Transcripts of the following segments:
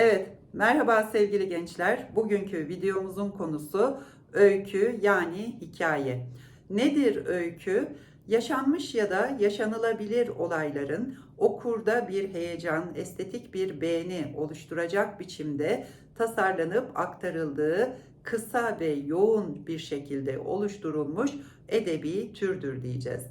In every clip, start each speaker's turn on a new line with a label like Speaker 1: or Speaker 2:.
Speaker 1: Evet, merhaba sevgili gençler. Bugünkü videomuzun konusu öykü yani hikaye. Nedir öykü? Yaşanmış ya da yaşanılabilir olayların okurda bir heyecan, estetik bir beğeni oluşturacak biçimde tasarlanıp aktarıldığı kısa ve yoğun bir şekilde oluşturulmuş edebi türdür diyeceğiz.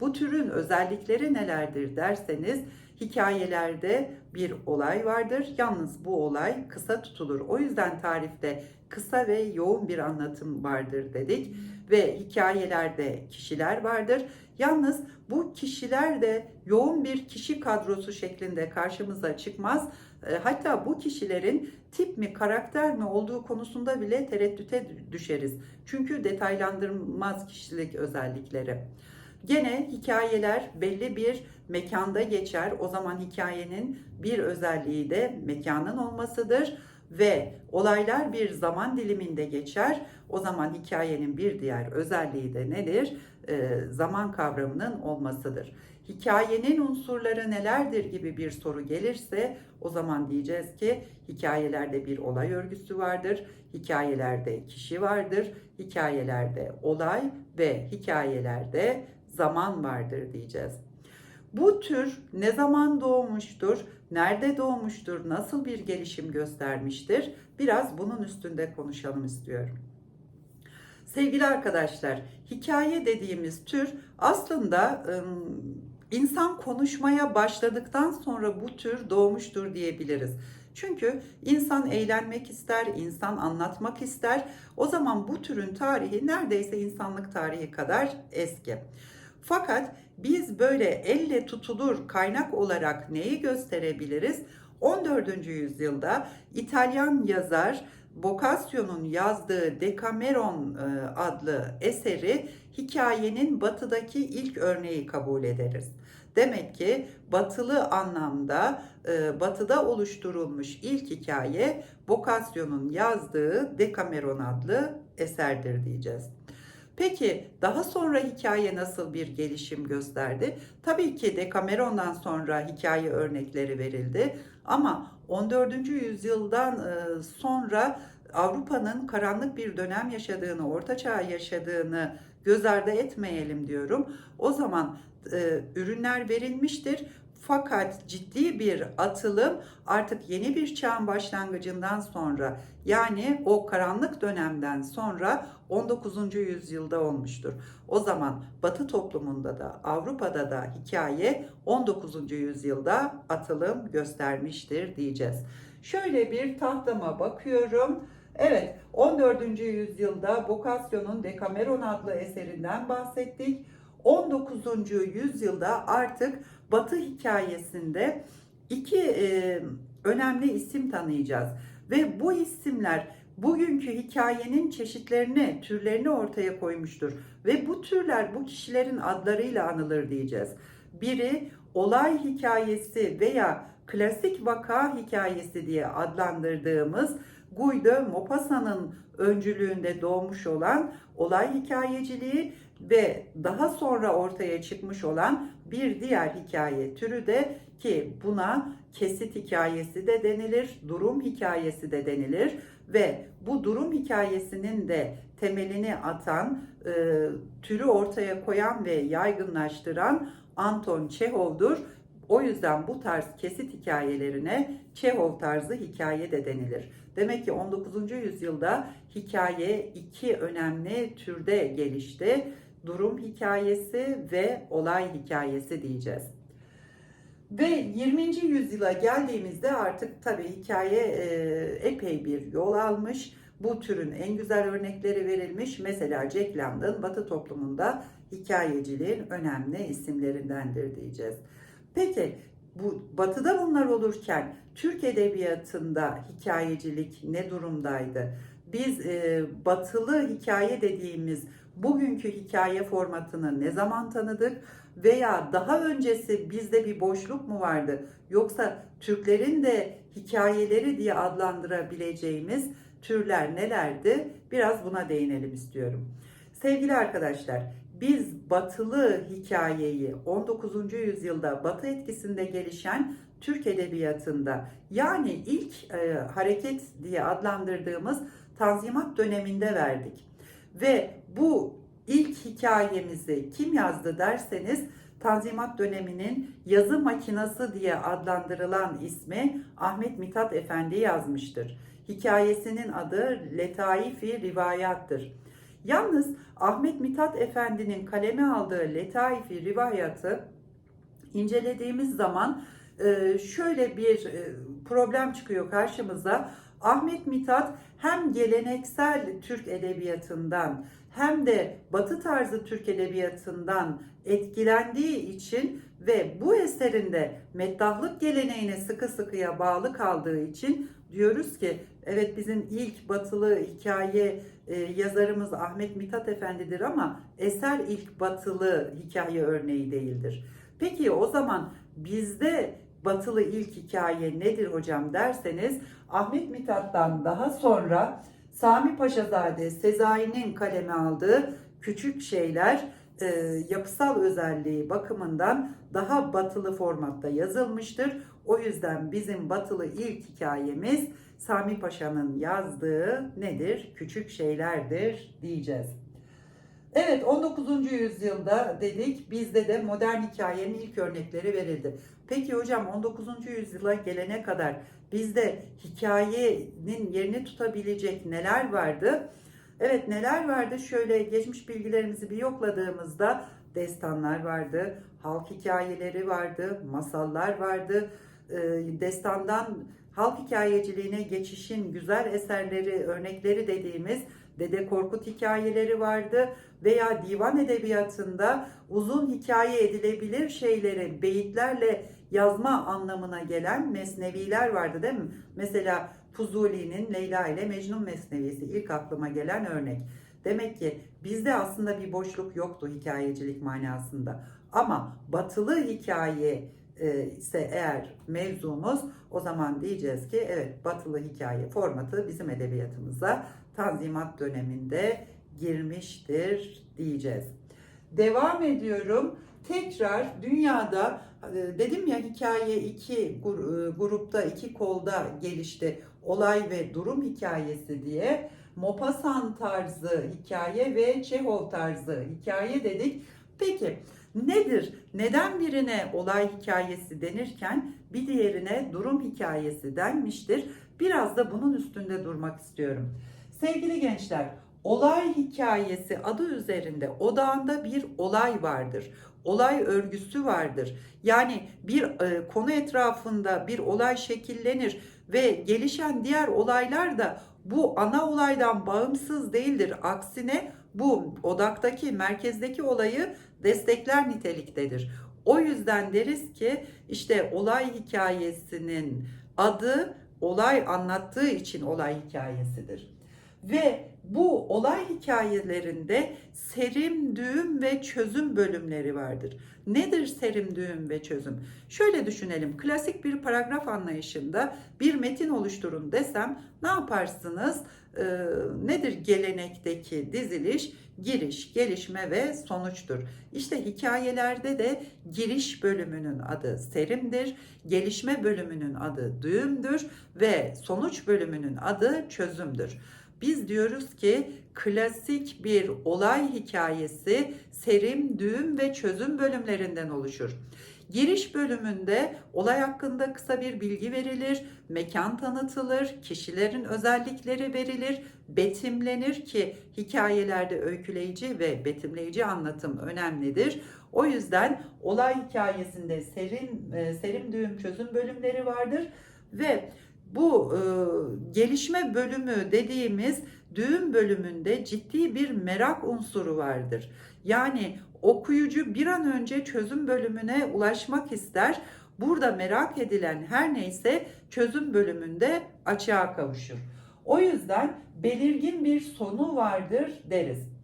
Speaker 1: Bu türün özellikleri nelerdir derseniz hikayelerde bir olay vardır. Yalnız bu olay kısa tutulur. O yüzden tarifte kısa ve yoğun bir anlatım vardır dedik ve hikayelerde kişiler vardır. Yalnız bu kişiler de yoğun bir kişi kadrosu şeklinde karşımıza çıkmaz. E, Hatta bu kişilerin tip mi karakter mi olduğu konusunda bile tereddüte düşeriz. Çünkü detaylandırılmaz kişilik özellikleri. Gene hikayeler belli bir mekanda geçer. O zaman hikayenin bir özelliği de mekanın olmasıdır ve olaylar bir zaman diliminde geçer. O zaman hikayenin bir diğer özelliği de nedir? Ee, zaman kavramının olmasıdır. Hikayenin unsurları nelerdir gibi bir soru gelirse o zaman diyeceğiz ki hikayelerde bir olay örgüsü vardır, hikayelerde kişi vardır, hikayelerde olay ve hikayelerde zaman vardır diyeceğiz. Bu tür ne zaman doğmuştur, nerede doğmuştur, nasıl bir gelişim göstermiştir? Biraz bunun üstünde konuşalım istiyorum. Sevgili arkadaşlar, hikaye dediğimiz tür aslında insan konuşmaya başladıktan sonra bu tür doğmuştur diyebiliriz. Çünkü insan eğlenmek ister, insan anlatmak ister. O zaman bu türün tarihi neredeyse insanlık tarihi kadar eski. Fakat biz böyle elle tutulur kaynak olarak neyi gösterebiliriz? 14. yüzyılda İtalyan yazar Boccaccio'nun yazdığı Decameron e, adlı eseri hikayenin batıdaki ilk örneği kabul ederiz. Demek ki batılı anlamda e, batıda oluşturulmuş ilk hikaye Boccaccio'nun yazdığı Decameron adlı eserdir diyeceğiz. Peki daha sonra hikaye nasıl bir gelişim gösterdi? Tabii ki Decameron'dan sonra hikaye örnekleri verildi ama 14. yüzyıldan e, sonra Avrupa'nın karanlık bir dönem yaşadığını, orta çağ yaşadığını göz ardı etmeyelim diyorum. O zaman e, ürünler verilmiştir. Fakat ciddi bir atılım artık yeni bir çağın başlangıcından sonra yani o karanlık dönemden sonra 19. yüzyılda olmuştur. O zaman Batı toplumunda da Avrupa'da da hikaye 19. yüzyılda atılım göstermiştir diyeceğiz. Şöyle bir tahtama bakıyorum. Evet 14. yüzyılda Boccaccio'nun Decameron adlı eserinden bahsettik. 19. yüzyılda artık Batı hikayesinde iki e, önemli isim tanıyacağız. Ve bu isimler bugünkü hikayenin çeşitlerini, türlerini ortaya koymuştur. Ve bu türler bu kişilerin adlarıyla anılır diyeceğiz. Biri olay hikayesi veya klasik vaka hikayesi diye adlandırdığımız Guy de Maupassant'ın öncülüğünde doğmuş olan olay hikayeciliği ve daha sonra ortaya çıkmış olan bir diğer hikaye türü de ki buna kesit hikayesi de denilir, durum hikayesi de denilir ve bu durum hikayesinin de temelini atan, e, türü ortaya koyan ve yaygınlaştıran Anton Çehov'dur. O yüzden bu tarz kesit hikayelerine Çehov tarzı hikaye de denilir. Demek ki 19. yüzyılda hikaye iki önemli türde gelişti. Durum hikayesi ve olay hikayesi diyeceğiz. Ve 20. yüzyıla geldiğimizde artık tabii hikaye e, epey bir yol almış. Bu türün en güzel örnekleri verilmiş. Mesela Jack London Batı toplumunda hikayeciliğin önemli isimlerindendir diyeceğiz. Peki bu batıda bunlar olurken Türk edebiyatında hikayecilik ne durumdaydı? Biz e, batılı hikaye dediğimiz bugünkü hikaye formatını ne zaman tanıdık veya daha öncesi bizde bir boşluk mu vardı? Yoksa Türklerin de hikayeleri diye adlandırabileceğimiz türler nelerdi? Biraz buna değinelim istiyorum. Sevgili arkadaşlar, biz batılı hikayeyi 19. yüzyılda batı etkisinde gelişen Türk Edebiyatı'nda yani ilk e, hareket diye adlandırdığımız Tanzimat döneminde verdik. Ve bu ilk hikayemizi kim yazdı derseniz Tanzimat döneminin yazı makinası diye adlandırılan ismi Ahmet Mithat Efendi yazmıştır. Hikayesinin adı Letaifi Rivayattır. Yalnız Ahmet Mithat Efendi'nin kaleme aldığı Letaifi Rivayatı incelediğimiz zaman e, şöyle bir e, problem çıkıyor karşımıza. Ahmet Mithat hem geleneksel Türk edebiyatından hem de batı tarzı Türk edebiyatından etkilendiği için ve bu eserinde meddahlık geleneğine sıkı sıkıya bağlı kaldığı için diyoruz ki evet bizim ilk batılı hikaye e, yazarımız Ahmet Mithat Efendi'dir ama eser ilk batılı hikaye örneği değildir. Peki o zaman bizde batılı ilk hikaye nedir hocam derseniz Ahmet Mithat'tan daha sonra Sami Paşazade Sezai'nin kaleme aldığı Küçük Şeyler e, yapısal özelliği bakımından daha batılı formatta yazılmıştır. O yüzden bizim batılı ilk hikayemiz Sami Paşa'nın yazdığı nedir? Küçük Şeylerdir diyeceğiz. Evet 19. yüzyılda dedik bizde de modern hikayenin ilk örnekleri verildi. Peki hocam 19. yüzyıla gelene kadar bizde hikayenin yerini tutabilecek neler vardı? Evet neler vardı? Şöyle geçmiş bilgilerimizi bir yokladığımızda destanlar vardı, halk hikayeleri vardı, masallar vardı. Ee, Destandan halk hikayeciliğine geçişin güzel eserleri, örnekleri dediğimiz Dede Korkut hikayeleri vardı veya divan edebiyatında uzun hikaye edilebilir şeyleri beyitlerle yazma anlamına gelen mesneviler vardı değil mi? Mesela Fuzuli'nin Leyla ile Mecnun mesnevisi ilk aklıma gelen örnek. Demek ki bizde aslında bir boşluk yoktu hikayecilik manasında. Ama batılı hikaye e, ise eğer mevzumuz o zaman diyeceğiz ki evet batılı hikaye formatı bizim edebiyatımıza Tanzimat döneminde girmiştir diyeceğiz. Devam ediyorum. Tekrar dünyada e, dedim ya hikaye iki e, grupta iki kolda gelişti. Olay ve durum hikayesi diye. Maupassant tarzı hikaye ve Çehov tarzı hikaye dedik. Peki nedir? Neden birine olay hikayesi denirken bir diğerine durum hikayesi denmiştir? Biraz da bunun üstünde durmak istiyorum. Sevgili gençler, olay hikayesi adı üzerinde odağında bir olay vardır. Olay örgüsü vardır. Yani bir e, konu etrafında bir olay şekillenir ve gelişen diğer olaylar da bu ana olaydan bağımsız değildir. Aksine bu odaktaki, merkezdeki olayı destekler niteliktedir. O yüzden deriz ki işte olay hikayesinin adı olay anlattığı için olay hikayesidir. Ve bu olay hikayelerinde serim, düğüm ve çözüm bölümleri vardır. Nedir serim, düğüm ve çözüm? Şöyle düşünelim. Klasik bir paragraf anlayışında bir metin oluşturun desem ne yaparsınız? Ee, nedir gelenekteki diziliş? Giriş, gelişme ve sonuçtur. İşte hikayelerde de giriş bölümünün adı serimdir, gelişme bölümünün adı düğümdür ve sonuç bölümünün adı çözümdür. Biz diyoruz ki klasik bir olay hikayesi serim, düğüm ve çözüm bölümlerinden oluşur. Giriş bölümünde olay hakkında kısa bir bilgi verilir, mekan tanıtılır, kişilerin özellikleri verilir, betimlenir ki hikayelerde öyküleyici ve betimleyici anlatım önemlidir. O yüzden olay hikayesinde serim, e, serim düğüm çözüm bölümleri vardır ve bu e, gelişme bölümü dediğimiz düğüm bölümünde ciddi bir merak unsuru vardır. Yani okuyucu bir an önce çözüm bölümüne ulaşmak ister. Burada merak edilen her neyse çözüm bölümünde açığa kavuşur. O yüzden belirgin bir sonu vardır deriz.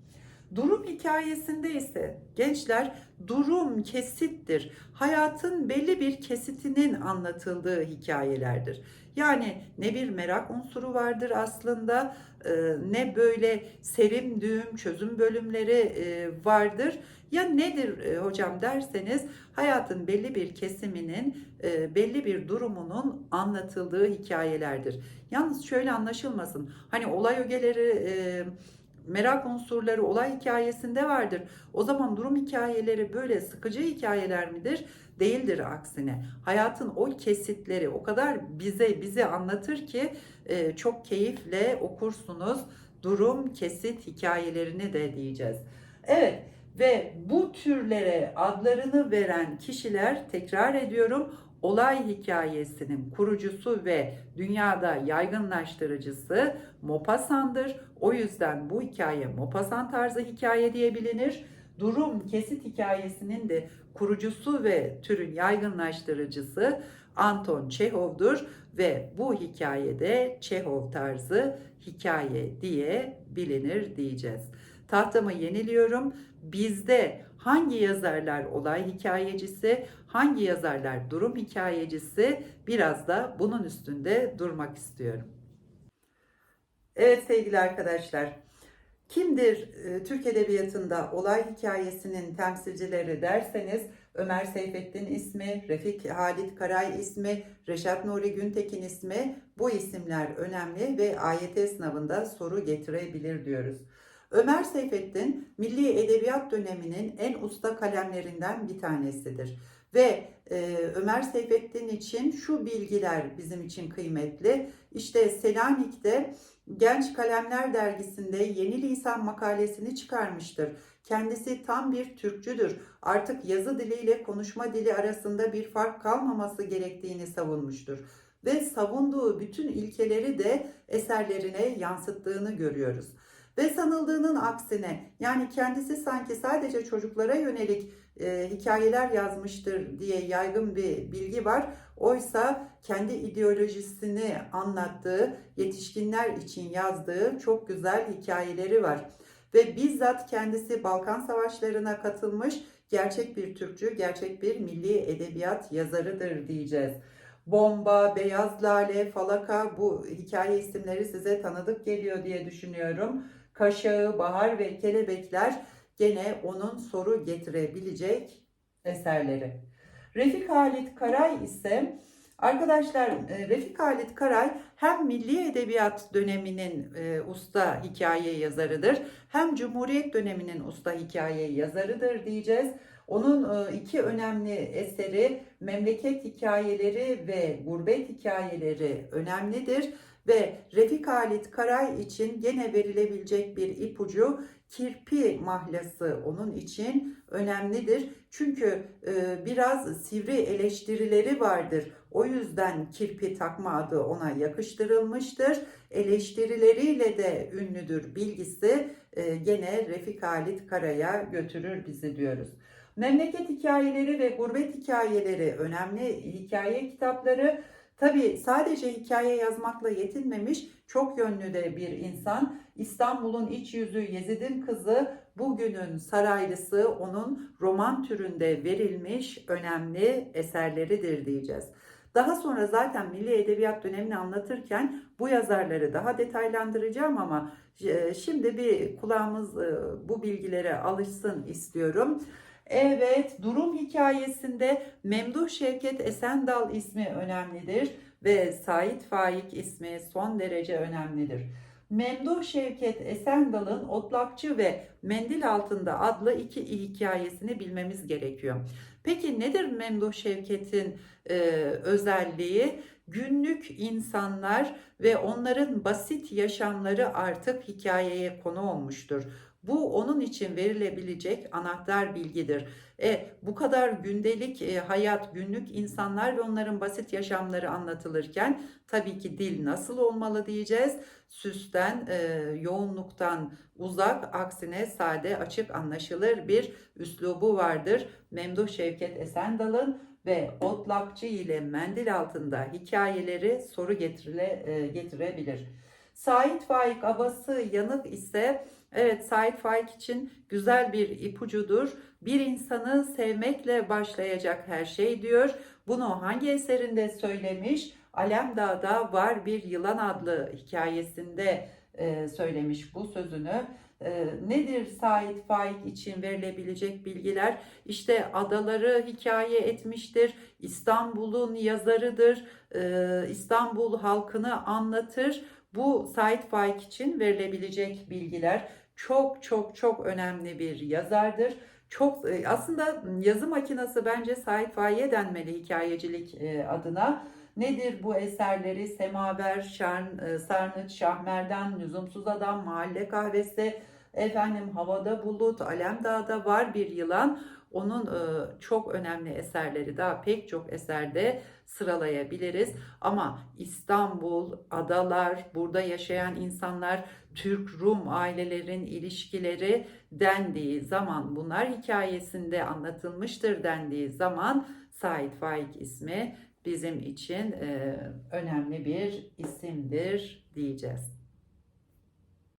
Speaker 1: Durum hikayesinde ise gençler durum kesittir. Hayatın belli bir kesitinin anlatıldığı hikayelerdir. Yani ne bir merak unsuru vardır aslında e, ne böyle serim düğüm çözüm bölümleri e, vardır. Ya nedir e, hocam derseniz hayatın belli bir kesiminin belli bir durumunun anlatıldığı hikayelerdir. Yalnız şöyle anlaşılmasın. Hani olay ögeleri merak unsurları olay hikayesinde vardır. O zaman durum hikayeleri böyle sıkıcı hikayeler midir? Değildir aksine. Hayatın o kesitleri o kadar bize bize anlatır ki e, çok keyifle okursunuz. Durum kesit hikayelerini de diyeceğiz. Evet ve bu türlere adlarını veren kişiler tekrar ediyorum olay hikayesinin kurucusu ve dünyada yaygınlaştırıcısı Maupassant'dır. O yüzden bu hikaye Maupassant tarzı hikaye diye bilinir. Durum kesit hikayesinin de kurucusu ve türün yaygınlaştırıcısı Anton Çehov'dur ve bu hikayede Çehov tarzı hikaye diye bilinir diyeceğiz. Tahtamı yeniliyorum. Bizde hangi yazarlar olay hikayecisi, hangi yazarlar durum hikayecisi biraz da bunun üstünde durmak istiyorum. Evet sevgili arkadaşlar, kimdir e, Türk Edebiyatı'nda olay hikayesinin temsilcileri derseniz Ömer Seyfettin ismi, Refik Halit Karay ismi, Reşat Nuri Güntekin ismi bu isimler önemli ve AYT sınavında soru getirebilir diyoruz. Ömer Seyfettin Milli Edebiyat döneminin en usta kalemlerinden bir tanesidir. Ve e, Ömer Seyfettin için şu bilgiler bizim için kıymetli. İşte Selanik'te Genç Kalemler dergisinde Yeni Lisan makalesini çıkarmıştır. Kendisi tam bir Türkçüdür. Artık yazı diliyle konuşma dili arasında bir fark kalmaması gerektiğini savunmuştur. Ve savunduğu bütün ilkeleri de eserlerine yansıttığını görüyoruz. Ve sanıldığının aksine yani kendisi sanki sadece çocuklara yönelik e, hikayeler yazmıştır diye yaygın bir bilgi var. Oysa kendi ideolojisini anlattığı, yetişkinler için yazdığı çok güzel hikayeleri var. Ve bizzat kendisi Balkan Savaşları'na katılmış gerçek bir Türkçü, gerçek bir milli edebiyat yazarıdır diyeceğiz. Bomba, Beyaz Lale, Falaka bu hikaye isimleri size tanıdık geliyor diye düşünüyorum. Kaşağı, Bahar ve Kelebekler gene onun soru getirebilecek eserleri. Refik Halit Karay ise arkadaşlar e, Refik Halit Karay hem Milli Edebiyat döneminin e, usta hikaye yazarıdır hem Cumhuriyet döneminin usta hikaye yazarıdır diyeceğiz. Onun e, iki önemli eseri Memleket Hikayeleri ve Gurbet Hikayeleri önemlidir ve Refik Halit Karay için gene verilebilecek bir ipucu kirpi mahlası onun için önemlidir. Çünkü e, biraz sivri eleştirileri vardır. O yüzden kirpi takma adı ona yakıştırılmıştır. Eleştirileriyle de ünlüdür bilgisi e, gene Refik Halit Karay'a götürür bizi diyoruz. Memleket hikayeleri ve gurbet hikayeleri önemli hikaye kitapları. Tabi sadece hikaye yazmakla yetinmemiş çok yönlü de bir insan. İstanbul'un iç yüzü Yezid'in kızı bugünün saraylısı onun roman türünde verilmiş önemli eserleridir diyeceğiz. Daha sonra zaten Milli Edebiyat dönemini anlatırken bu yazarları daha detaylandıracağım ama e, şimdi bir kulağımız e, bu bilgilere alışsın istiyorum. Evet, durum hikayesinde Memduh Şevket Esendal ismi önemlidir ve Sait Faik ismi son derece önemlidir. Memduh Şevket Esendal'ın Otlakçı ve Mendil Altında adlı iki hikayesini bilmemiz gerekiyor. Peki nedir Memduh Şevket'in e, özelliği? Günlük insanlar ve onların basit yaşamları artık hikayeye konu olmuştur. Bu onun için verilebilecek anahtar bilgidir. E, bu kadar gündelik e, hayat, günlük insanlar ve onların basit yaşamları anlatılırken tabii ki dil nasıl olmalı diyeceğiz. Süsten, e, yoğunluktan uzak, aksine sade, açık, anlaşılır bir üslubu vardır. Memduh Şevket Esendal'ın ve Otlakçı ile Mendil altında hikayeleri soru getirile, e, getirebilir. Sait Faik abası yanık ise evet Sait Faik için güzel bir ipucudur. Bir insanı sevmekle başlayacak her şey diyor. Bunu hangi eserinde söylemiş? Alemdağ'da Var Bir Yılan adlı hikayesinde e, söylemiş bu sözünü. E, nedir Sait Faik için verilebilecek bilgiler? İşte adaları hikaye etmiştir. İstanbul'un yazarıdır. E, İstanbul halkını anlatır. Bu Sait Faik için verilebilecek bilgiler. Çok çok çok önemli bir yazardır. Çok e, aslında yazı makinesi bence Sait Faik'e denmeli hikayecilik e, adına. Nedir bu eserleri? Semaver, Şarn, e, Sarnıç, Şahmerdan, Lüzumsuz Adam, Mahalle Kahvesi, efendim Havada Bulut, Alemdağ'da var bir yılan. Onun e, çok önemli eserleri daha pek çok eserde sıralayabiliriz. Ama İstanbul, adalar, burada yaşayan insanlar, Türk-Rum ailelerin ilişkileri dendiği zaman bunlar hikayesinde anlatılmıştır dendiği zaman Sait Faik ismi bizim için e, önemli bir isimdir diyeceğiz.